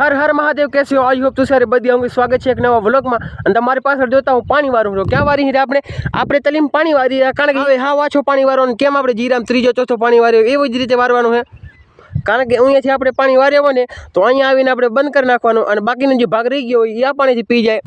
હર હર મહાદેવ, કેસી હો? I hope તું બધી અંગે સ્વાગત છે એક નવા વ્લોગમાં. અને તમારી પાછળ જોતા હું પાણી વારું છું ક્યાં વારી હીરા આપણે? આપણે તલીમ પાણી વારી કારણ કે હવે હા વાછો પાણી વારવાનું કેમ આપણે જીરામ ત્રીજો ચોથો પાણી વાર્યો એવી જ રીતે વારવાનું હે કારણ કે અહીંયાથી આપણે પાણી વાર્યા હોય ને, તો અહીંયા આવીને આપણે બંધ કરી નાખવાનું અને બાકીનો જે ભાગ રહી ગયો હોય, એ આ પાણીથી પી જાય.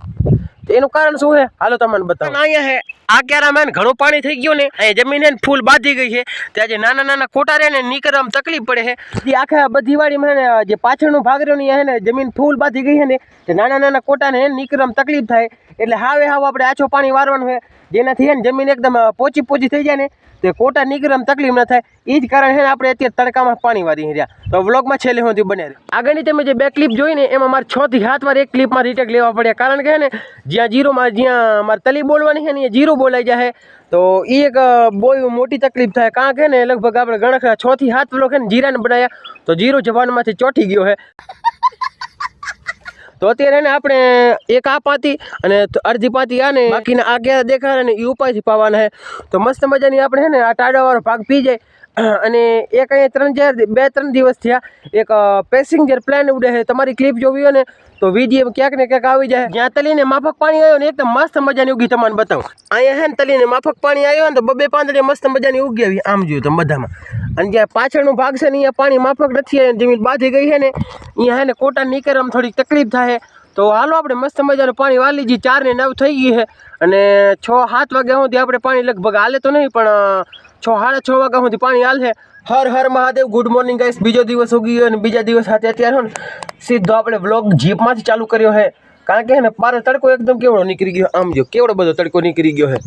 તો એનું કારણ શું છે? હાલો તમને બતાવો. અહીંયા હે આ ક્યારામાં ને ઘણું પાણી થઈ ગયું ને એ જમીન હે ને ફૂલ બાંધી ગઈ છે. ત્યાં જે નાના નાના કોટા રહે ને નીકળવામાં તકલીફ પડે છે. જે આખા બધી વાડીમાં ને જે પાછળનો ભાગ રહ્યો ને જમીન ફૂલ બાંધી ગઈ છે ને નાના નાના કોટાને નીકળવામાં તકલીફ થાય. એટલે હાવે હાવ આપણે આછો પાણી વારવાનું છે. જેનાથી હે ને, જમીન એકદમ પોચી પોચી થઈ જાય ને, તે કોટા નીકળવામાં તકલીફ ન થાય. એ જ કારણ છે ને, આપણે અત્યારે તડકામાં પાણી વારી રહ્યા. તો વ્લોગમાં છેલ્લે સુધી બને આગળની તમે જે બે ક્લિપ જોઈ ને, એમાં મારે છ થી સાત વાર એક ક્લિપમાં રીટેક લેવા પડ્યા. કારણ કે ને, જ્યાં જીરોમાં, જ્યાં મારે તલી બોલવાની છે ને જીરો બોલાઈ જાય તો એ એક બહુ મોટી તકલીફ થાય. કારણ કે ને, લગભગ આપણે ગણખરા છ થી સાત વ્લોગ છે ને જીરાને બનાવ્યા તો જીરો જવાનમાંથી ચોંટી ગયો છે. તો અત્યારે ને આપણે એક આ પાતી અને અડધી પાતી આ ને બાકીના આ ગયા દેખાડે ને એ ઉપાયથી પાવાના છે. તો મસ્ત મજાની આપણે છે ને આ ટાડાવાળો ભાગ પી જાય. અને એક અહીંયા ત્રણ ચાર બે ત્રણ દિવસ થયા. એક પેસેન્જર પ્લેન ઉડે છે તમારી ક્લિપ જોવી હોય ને તો વીડિયો ક્યાંક ને ક્યાંક આવી જાય. જ્યાં તલીને માફક પાણી આવ્યો ને એકદમ મસ્ત મજાની ઉગી તમને બતાવું. અહીંયા હે ને તલીને માફક પાણી આવ્યો ને તો બબે પાંદડે મસ્ત મજાની ઉગી આવી. આમ જોયું તમે બધામાં. અને જ્યાં પાછળનું ભાગ છે ને અહીંયા પાણી માફક નથી આવ્યું, જમીન બાંધી ગઈ છે ને અહીંયા હે ને કોટા નીકળવામાં થોડીક તકલીફ થાય. તો હાલો આપણે મસ્ત મજાનું પાણી વાલી જઈએ ચાર ને નવ થઈ ગઈ છે. અને છ સાત વાગ્યા સુધી આપણે પાણી લગભગ હાલે તો નહીં પણ છ સાડા છ વાગ્યા સુધી પાણી હાલશે Har Har Mahadev good morning guys બીજો દિવસ ઉગી ગયો અને બીજા દિવસ સાથે અત્યારે ને સીધો આપણે વ્લોગ જીપમાંથી ચાલુ કર્યો છે. કારણ કે ને, મારો તડકો એકદમ કેવડો નીકળી ગયો આમ જો, કેવડો બધો તડકો નીકળી ગયો છે.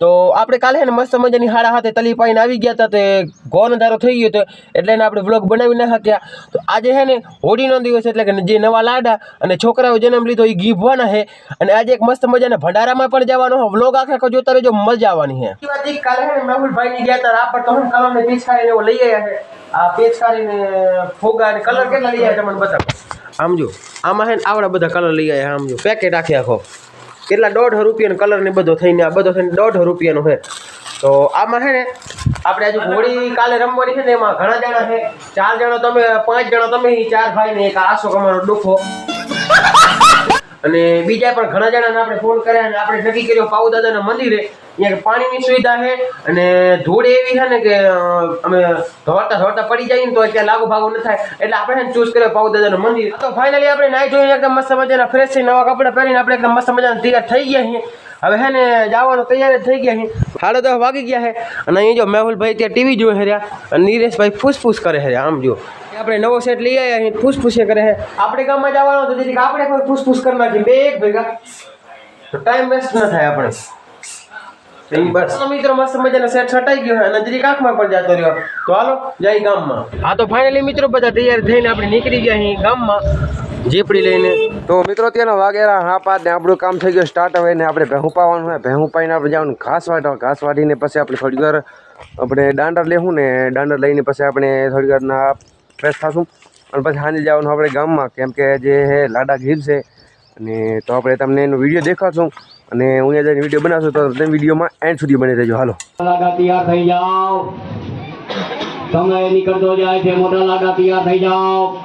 તો આપણે કાલે હે ને મસ્ત મજાની હાડા હાથે તલી પાઈને આવી ગયા હતા તે ઘોર અંધારો થઈ ગયો હતો એટલે એને આપણે વ્લોગ બનાવી નાખ્યા શક્યા. તો આજે હે ને હોળીનો દિવસ એટલે કે જે નવા લાડા અને છોકરાઓ જન્મ લીધો એ ગીભવાના છે અને આજે એક મસ્ત મજાના ભંડારામાં પણ જવાનો હો. વ્લોગ આખે જોતા રહેજો મજા આવવાની વાત કાલે હે રાહુલભાઈ ગયા હતા રાપર તો હું કલરને પિચકારીને એવો લઈ આવ્યા છે. આ પિચકારીને ફોગા અને કલર કેટલા લઈ આવ્યા તમને બતાવો. આમ જો આમાં હે ને આવડા બધા કલર લઈ આવ્યા આમ જો. પેકેટ આખી આખો. કેટલા દોઢ રૂપિયાનો કલર ને બધો થઈને, આ બધો થઈને દોઢ રૂપિયાનો છે. તો આમાં છે ને, આપણે હજુ હોળી કાલે રમવાની છે ને, એમાં ઘણા જણા છે. ચાર જણા તમે, પાંચ જણા તમે ચાર ભાઈ ને એક આસો કમાનો ડુખો. અને બીજા પણ ઘણા જણાને આપણે ફોન કર્યા અને આપણે નક્કી કર્યો પાઉ દાદાના મંદિરે અહીંયા પાણીની સુવિધા છે અને ધૂળ એવી છે ને કે અમે ધોળતા ધોળતા પડી જાય ને તો ત્યાં લાગુ ભાગો ન થાય. એટલે આપણે છે ને ચૂઝ કર્યો પાઉ દાદાનું મંદિર. તો ફાઇનલી આપણે નાઈ જોઈને એકદમ મસ્ત મજાના ફ્રેશ થઈ નવા કપડાં પહેરીને આપણે એકદમ મસ્ત મજાના તૈયાર થઈ ગયા છીએ. હવે હે ને જવાનું તૈયાર થઈ ગયા છીએ. સાડા દસ વાગી ગયા છે. અને અહીં જો મેહુલભાઈ ત્યાં ટીવી જોઈ રહ્યા અને નીરેશભાઈ ફૂસફૂસ કરે છે. આમ જો આપણે નવો સેટ લઈ આવ્યા અહીં ફૂસફૂસ કરે છે. આપણે ગામમાં જવાનું તો જેથી આપણે કોઈ ફૂસફૂસ કરી નાખીએ. બે એક ભેગા. તો ટાઈમ વેસ્ટ ન થાય આપણે. બસ. મિત્રો, મસ્ત સેટ છટાઈ ગયો અને નજરી આંખમાં પણ જતો રહ્યો. તો જઈ ગામમાં. હા, તો ફાઇનલી મિત્રો, બધા તૈયાર થઈને આપણે નીકળી ગયા અહીં ગામમાં જીપડી લઈને. તો મિત્રો ત્યાંના વાગેરા, હા ને આપણું કામ થઈ ગયું સ્ટાર્ટ હવે ને આપણે ભેહું પાવાનું હોય પાઈને આપણે જવાનું ઘાસ વાટવા. ઘાસ વાટીને પછી આપણે થોડી વાર આપણે દાંડર લેવું ને દાંડર લઈને પછી આપણે થોડી વારના ફ્રેશ થશું. અને પછી સાંજે જવાનું આપણે ગામમાં, કેમ કે જે લાડા ગીર છે. અને તો આપણે તમને એનો વીડિયો દેખાડશું. અને હું જઈને વીડિયો બનાવશું, તો તમે વિડીયોમાં એન્ડ સુધી બની રહેજો. હાલો. તૈયાર થઈ જાઓ. સમય નીકળતો જાય છે, મોટા લાડા તૈયાર થઈ જાઓ.